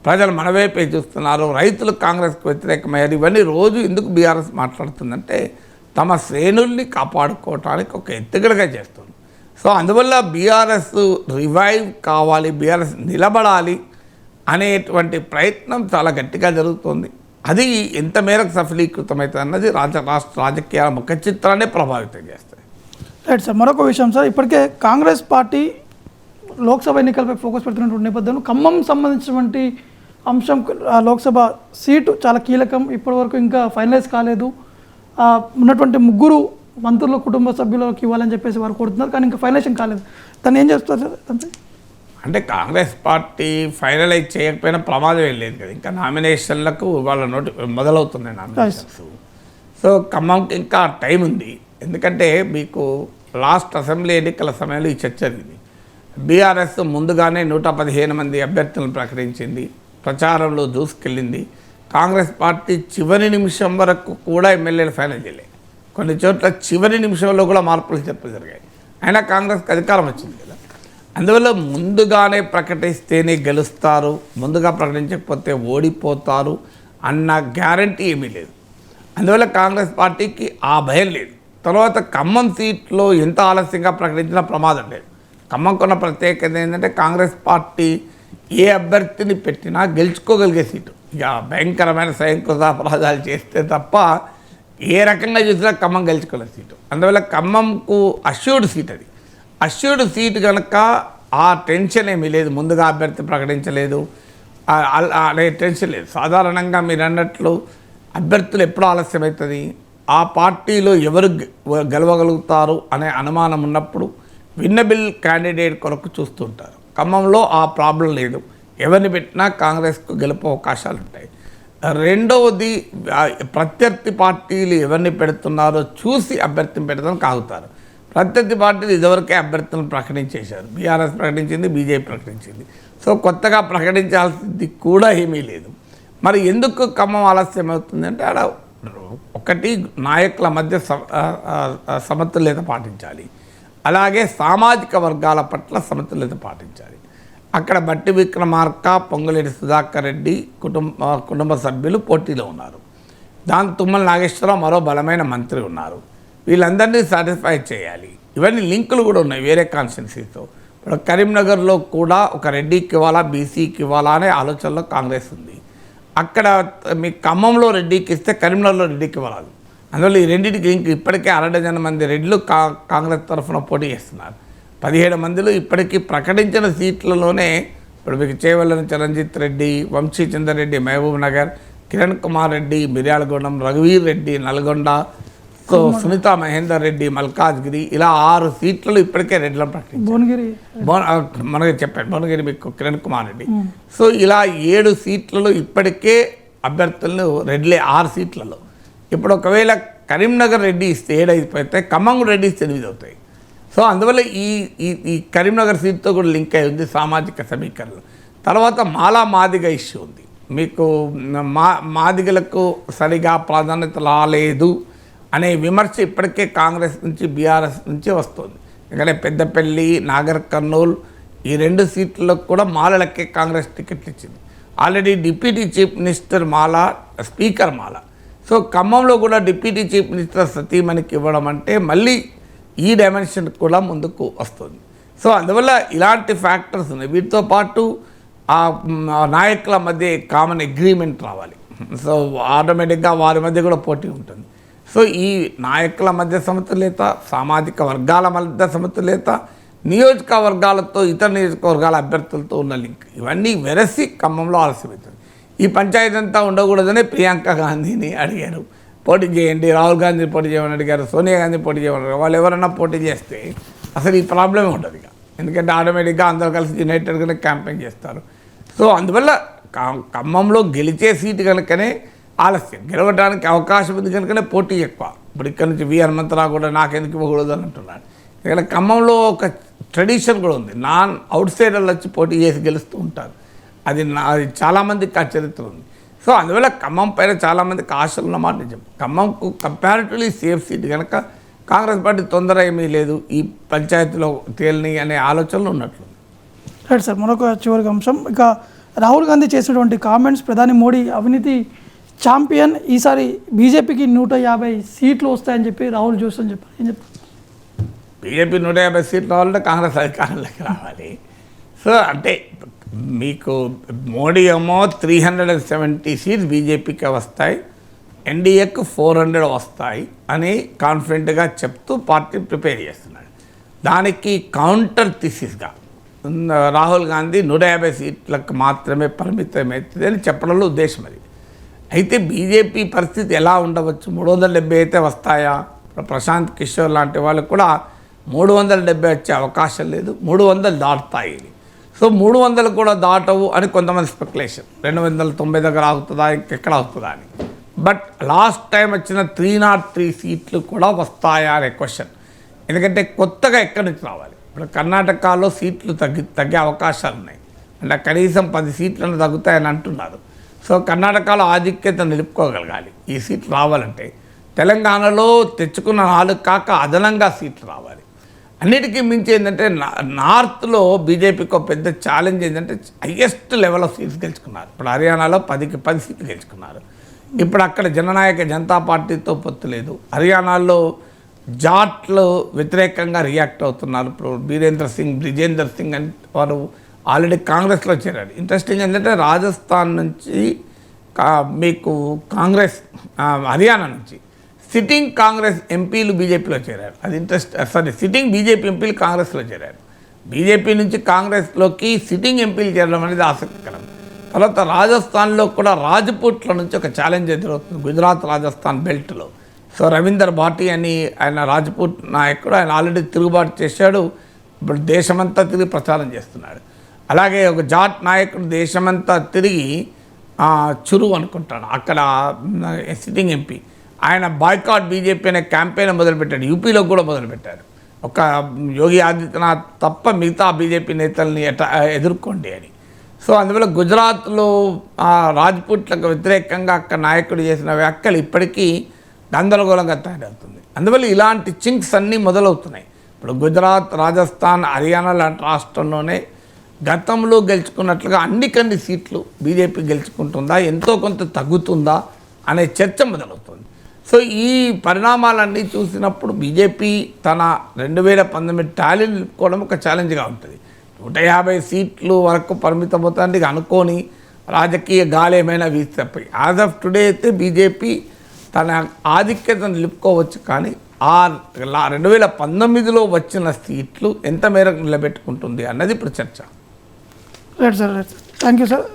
ప్రజలు మన వైపే చూస్తున్నారు. రైతులు కాంగ్రెస్కు వ్యతిరేకమయ్యారు. ఇవన్నీ రోజు ఎందుకు బీఆర్ఎస్ మాట్లాడుతుందంటే తమ శ్రేణుల్ని కాపాడుకోవటానికి ఒక ఎత్తుగడగా చేస్తుంది. సో అందువల్ల బీఆర్ఎస్ రివైవ్ కావాలి బీఆర్ఎస్ నిలబడాలి అనేటువంటి ప్రయత్నం చాలా గట్టిగా జరుగుతుంది. అది ఎంత మేరకు సఫలీకృతమవుతుంది అన్నది రాజ రాష్ట్ర రాజకీయాల ముఖ చిత్రాన్ని ప్రభావితం చేస్తాయి. రైట్ సార్ మరొక విషయం సార్. ఇప్పటికే కాంగ్రెస్ పార్టీ లోక్సభ ఎన్నికలపై ఫోకస్ పెడుతున్నటువంటి నేపథ్యంలో ఖమ్మం సంబంధించినటువంటి అంశం ఆ లోక్సభ సీటు చాలా కీలకం. ఇప్పటివరకు ఇంకా ఫైనలైజ్ కాలేదు. ఉన్నటువంటి ముగ్గురు మంత్రుల కుటుంబ సభ్యులకు ఇవ్వాలని చెప్పేసి వారు కోరుతున్నారు. కానీ ఇంకా ఫైనలైజేషన్ కాలేదు. తను ఏం చేస్తారు అంటే కాంగ్రెస్ పార్టీ ఫైనలైజ్ చేయకపోయినా ప్రమాదం లేదు కదా. ఇంకా నామినేషన్లకు వాళ్ళ నోటి మొదలవుతున్నాయి నామినేషన్స్. సో ఖమ్మంకి ఇంకా టైం ఉంది. ఎందుకంటే మీకు లాస్ట్ అసెంబ్లీ ఎన్నికల సమయంలో ఈ చర్చ జరిగింది. బీఆర్ఎస్ ముందుగానే నూట పదిహేను మంది అభ్యర్థులను ప్రకటించింది. ప్రచారంలో దూసుకెళ్ళింది. కాంగ్రెస్ పార్టీ చివరి నిమిషం వరకు కూడా ఎమ్మెల్యేలు ఫైనల్ చేయలేదు కొన్ని చోట్ల చివరి నిమిషంలో కూడా మార్పులు చెప్పు జరిగాయి. అయినా కాంగ్రెస్కి అధికారం వచ్చింది కదా. అందువల్ల ముందుగానే ప్రకటిస్తేనే గెలుస్తారు ముందుగా ప్రకటించకపోతే ఓడిపోతారు అన్న గ్యారంటీ ఏమీ లేదు. అందువల్ల కాంగ్రెస్ పార్టీకి ఆ భయం లేదు. తర్వాత ఖమ్మం సీట్లో ఎంత ఆలస్యంగా ప్రకటించినా ప్రమాదం లేదు. ఖమ్మంకున్న ప్రత్యేకత ఏంటంటే కాంగ్రెస్ పార్టీ ఏ అభ్యర్థిని పెట్టినా గెలుచుకోగలిగే సీటు. భయంకరమైన సైనిక అపరాధాలు చేస్తే తప్ప ఏ రకంగా చూసినా ఖమ్మం గెలుచుకోలేదు సీటు. అందువల్ల ఖమ్మంకు అష్యూర్డ్ సీట్ అది. అష్యూర్డ్ సీట్ కనుక ఆ టెన్షన్ ఏమీ లేదు. ముందుగా అభ్యర్థి ప్రకటించలేదు. అనే టెన్షన్ లేదు. సాధారణంగా మీరు అన్నట్లు అభ్యర్థులు ఎప్పుడు ఆలస్యమవుతుంది ఆ పార్టీలో ఎవరు గెలవగలుగుతారు అనే అనుమానం ఉన్నప్పుడు విన్నబిల్ క్యాండిడేట్ కొరకు చూస్తుంటారు ఖమ్మంలో ఆ ప్రాబ్లం లేదు. ఎవరిని పెట్టినా కాంగ్రెస్కు గెలుపు అవకాశాలు ఉంటాయి రెండవది ప్రత్యర్థి పార్టీలు ఎవరిని పెడుతున్నారో చూసి అభ్యర్థిని పెడతానికి ఆగుతారు ప్రత్యర్థి పార్టీలు ఇదివరకే అభ్యర్థులను ప్రకటించేశారు. బీఆర్ఎస్ ప్రకటించింది బీజేపీ ప్రకటించింది. సో కొత్తగా ప్రకటించాల్సింది కూడా ఏమీ లేదు. మరి ఎందుకు ఖమ్మం ఆలస్యం అవుతుందంటే ఆడ ఒకటి నాయకుల మధ్య సమతుల్యత పాటించాలి. అలాగే సామాజిక వర్గాల పట్ల సమతుల్యత పాటించాలి. అక్కడ బట్టి విక్రమార్క పొంగులేటి సుధాకర్ రెడ్డి కుటుంబ కుటుంబ సభ్యులు పోటీలో ఉన్నారు. దాని తుమ్మల నాగేశ్వరరావు మరో బలమైన మంత్రి ఉన్నారు. వీళ్ళందరినీ సాటిస్ఫై చేయాలి. ఇవన్నీ లింకులు కూడా ఉన్నాయి వేరే కాన్స్టిట్యున్సీతో. ఇప్పుడు కరీంనగర్లో కూడా ఒక రెడ్డికి ఇవ్వాలా బీసీకి ఇవ్వాలా అనే ఆలోచనలో కాంగ్రెస్ ఉంది. అక్కడ మీ ఖమ్మంలో రెడ్డికి ఇస్తే కరీంనగర్లో రెడ్డికి ఇవ్వాలి అందువల్ల ఈ రెండింటికి ఇంక ఇప్పటికే అర డజన్ మంది రెడ్లు కా కాంగ్రెస్ తరఫున పోటీ చేస్తున్నారు. పదిహేడు మందిలో ఇప్పటికీ ప్రకటించిన సీట్లలోనే ఇప్పుడు మీకు చేవల్లని చరణ్జిత్ రెడ్డి వంశీ చంద్రరెడ్డి మహబూబ్ నగర్ కిరణ్ కుమార్ రెడ్డి మిర్యాలగూడెం రఘువీర్ రెడ్డి నల్గొండ సో సునీత మహేందర్ రెడ్డి మల్కాజ్గిరి ఇలా ఆరు సీట్లలో ఇప్పటికే రెడ్లను ప్రకటించారు. భువనగిరి. మనకి చెప్పాను భువనగిరి మీకు కిరణ్ కుమార్ రెడ్డి. సో ఇలా ఏడు సీట్లలో ఇప్పటికే అభ్యర్థులను రెడ్లే ఆరు సీట్లలో. ఇప్పుడు ఒకవేళ కరీంనగర్ రెడ్డి ఇస్తే ఏడు అయిపోతే ఖమ్మం రెడ్డి ఇస్తే ఎనిమిది అవుతాయి. సో అందువల్ల ఈ ఈ ఈ కరీంనగర్ సీట్తో కూడా లింక్ అయి ఉంది సామాజిక సమీకరణ తర్వాత మాలా మాదిగ ఇష్యూ ఉంది. మీకు మా మాదిగలకు సరిగా ప్రాధాన్యత రాలేదు అనే విమర్శ ఇప్పటికే కాంగ్రెస్ నుంచి బీఆర్ఎస్ నుంచి వస్తుంది. ఎందుకంటే పెద్దపల్లి నాగర్ కర్నూల్ ఈ రెండు సీట్లకు కూడా మాలలకే కాంగ్రెస్ టికెట్లు ఇచ్చింది. Already deputy chief minister Mala speaker Mala. So ఖమ్మంలో కూడా డిప్యూటీ చీఫ్ మినిస్టర్ సతీమణికి ఇవ్వడం అంటే మళ్ళీ ఈ డైమెన్షన్ కూడా ముందుకు వస్తుంది. సో అందువల్ల ఇలాంటి ఫ్యాక్టర్స్ ఉన్నాయి. వీటితో పాటు ఆ నాయకుల మధ్య కామన్ అగ్రిమెంట్ రావాలి. సో ఆటోమేటిక్గా వారి మధ్య కూడా పోటీ ఉంటుంది. సో ఈ నాయకుల మధ్య సమతుల్యత సామాజిక వర్గాల మధ్య సమతుల్యత నియోజకవర్గాలతో ఇతర నియోజకవర్గాల అభ్యర్థులతో ఉన్న లింక్ ఇవన్నీ వెరసి ఖమ్మంలో ఆలస్యమవుతుంది. ఈ పంచాయతీ అంతా ఉండకూడదని ప్రియాంక గాంధీని అడిగారు. పోటీ చేయండి రాహుల్ గాంధీ పోటీ చేయమని అడిగారు సోనియా గాంధీ పోటీ చేయమని వాళ్ళు ఎవరైనా పోటీ చేస్తే అసలు ఈ ప్రాబ్లమే ఉంటుంది ఇక. ఎందుకంటే ఆటోమేటిక్గా అందరూ కలిసి యునైటెడ్గానే క్యాంపెయిన్ చేస్తారు. సో అందువల్ల కా- ఖమ్మంలో గెలిచే సీటు కనుకనే ఆలస్యం. గెలవడానికి అవకాశం ఉంది కనుకనే పోటీ ఎక్కువ. ఇప్పుడు ఇక్కడ నుంచి వి హనుమంతరావు కూడా నాకెందుకు ఇవ్వకూడదు అని అంటున్నాడు ఇక్కడ ఖమ్మంలో ఒక ట్రెడిషన్ కూడా ఉంది. నాన్ అవుట్ సైడర్లు వచ్చి పోటీ చేసి గెలుస్తూ ఉంటారు. అది నా అది చాలామందికి ఆ చరిత్ర ఉంది. సో అందువల్ల ఖమ్మం పైన చాలామందికి ఆశలు ఉన్నమాట నిజం. ఖమ్మంకు కంపారిటివ్లీ సేఫ్ సీట్ కనుక కాంగ్రెస్ పార్టీ తొందర ఏమీ లేదు. ఈ పంచాయతీలో తేలిని అనే ఆలోచనలు ఉన్నట్లు. రైట్ సార్ మరొక చివరికి అంశం. ఇక రాహుల్ గాంధీ చేసినటువంటి కామెంట్స్ ప్రధాని మోడీ అవినీతి ఛాంపియన్ ఈసారి బీజేపీకి నూట యాభై సీట్లు వస్తాయని చెప్పి రాహుల్ జోస్ అని చెప్పారు. ఏం చెప్తారు? బీజేపీ నూట యాభై సీట్లు రావాలంటే కాంగ్రెస్ అధికారంలోకి రావాలి. సో అంటే మీకు మోడీ ఏమో three hundred and seventy seats బీజేపీకి వస్తాయి ఎన్డీఏకు ఫోర్ హండ్రెడ్ వస్తాయి అని కాన్ఫిడెంట్గా చెప్తూ పార్టీ ప్రిపేర్ చేస్తున్నాడు. దానికి కౌంటర్ థిసిస్గా రాహుల్ గాంధీ నూట యాభై సీట్లకు మాత్రమే పరిమితమవుతుంది అని చెప్పడంలో ఉద్దేశం అది. అయితే బీజేపీ పరిస్థితి ఎలా ఉండవచ్చు? మూడు వందల డెబ్బై అయితే వస్తాయా? ప్రశాంత్ కిషోర్ లాంటి వాళ్ళకు కూడా మూడు వందల డెబ్బై వచ్చే అవకాశం లేదు మూడు వందలు దాటుతాయి. సో మూడు వందలు కూడా దాటవు అని కొంతమంది స్పెక్యులేషన్ రెండు వందల తొంభై దగ్గర ఆగుతుందా ఇంకెక్కడ అవుతుందా అని. బట్ లాస్ట్ టైం వచ్చిన త్రీ నాట్ త్రీ సీట్లు కూడా వస్తాయా అనే క్వశ్చన్ ఎందుకంటే కొత్తగా ఎక్కడి నుంచి రావాలి? ఇప్పుడు కర్ణాటకలో సీట్లు తగ్గి తగ్గే అవకాశాలు ఉన్నాయి. అంటే కనీసం పది సీట్లను తగ్గుతాయని అంటున్నారు. సో కర్ణాటకలో ఆధిక్యత నిలుపుకోగలగాలి. ఈ సీట్లు రావాలంటే. తెలంగాణలో తెచ్చుకున్న నాలుగు కాక అదనంగా సీట్లు రావాలి. అన్నిటికీ మించి ఏంటంటే నా- నార్త్లో బీజేపీకి ఒక పెద్ద ఛాలెంజ్ ఏంటంటే హయ్యెస్ట్ లెవెల్ ఆఫ్ సీట్స్ గెలుచుకున్నారు. ఇప్పుడు హర్యానాలో పదికి పది సీట్లు గెలుచుకున్నారు. ఇప్పుడు అక్కడ జననాయక జనతా పార్టీతో పొత్తు లేదు. హర్యానాలో జాట్లు వ్యతిరేకంగా రియాక్ట్ అవుతున్నారు. ఇప్పుడు బీరేంద్ర సింగ్ బ్రిజేందర్ సింగ్ అని వారు ఆల్రెడీ కాంగ్రెస్లో చేరారు. ఇంట్రెస్టింగ్ ఏంటంటే రాజస్థాన్ నుంచి మీకు కాంగ్రెస్ హర్యానా నుంచి సిట్టింగ్ కాంగ్రెస్ ఎంపీలు బీజేపీలో చేరారు. అది ఇంట్రెస్ట్ సారీ సిట్టింగ్ బీజేపీ ఎంపీలు కాంగ్రెస్లో చేరారు. బీజేపీ నుంచి కాంగ్రెస్లోకి సిట్టింగ్ ఎంపీలు చేరడం అనేది ఆసక్తికరం. తర్వాత రాజస్థాన్లో కూడా రాజ్పూట్ల నుంచి ఒక ఛాలెంజ్ ఎదురవుతుంది. గుజరాత్ రాజస్థాన్ బెల్ట్లో. సో రవీందర్ భాటి అని ఆయన రాజ్పూట్ నాయకుడు ఆయన ఆల్రెడీ తిరుగుబాటు చేశాడు. ఇప్పుడు దేశమంతా తిరిగి ప్రచారం చేస్తున్నాడు. అలాగే ఒక జాట్ నాయకుడు దేశమంతా తిరిగి చురువు అనుకుంటాడు. అనుకుంటాను అక్కడ సిట్టింగ్ ఎంపీ. ఆయన బాయ్కాట్ బీజేపీ అనే క్యాంపెయిన్ మొదలుపెట్టాడు. యూపీలో కూడా మొదలుపెట్టారు. ఒక యోగి ఆదిత్యనాథ్ తప్ప మిగతా బీజేపీ నేతల్ని ఎట ఎదుర్కోండి అని. సో అందువల్ల గుజరాత్లో రాజ్పుట్లకు రాజ్పూట్లకు వ్యతిరేకంగా అక్కడ నాయకుడు చేసిన వ్యాఖ్యలు ఇప్పటికీ గందరగోళంగా తయారవుతుంది. అందువల్ల ఇలాంటి చింక్స్ అన్నీ మొదలవుతున్నాయి. ఇప్పుడు గుజరాత్ రాజస్థాన్ హర్యానా లాంటి రాష్ట్రంలోనే గతంలో గెలుచుకున్నట్లుగా అన్ని కన్ని సీట్లు బీజేపీ గెలుచుకుంటుందా? ఎంతో కొంత తగ్గుతుందా? అనే చర్చ మొదలవుతుంది. సో ఈ పరిణామాలన్నీ చూసినప్పుడు బీజేపీ తన రెండు వేల పంతొమ్మిది టాలీని నిలుపుకోవడం ఒక ఛాలెంజ్గా ఉంటుంది. నూట యాభై సీట్లు వరకు పరిమితమవుతానికి అనుకోని రాజకీయ గాలి ఏమైనా వీస్తే యాజ్ ఆఫ్ టుడే అయితే బీజేపీ తన ఆధిక్యతను నిలుపుకోవచ్చు కానీ ఆ రెండు వేల పంతొమ్మిదిలో వచ్చిన సీట్లు ఎంత మేరకు నిలబెట్టుకుంటుంది అన్నది ఇప్పుడు చర్చ. Right sir right sir thank you sir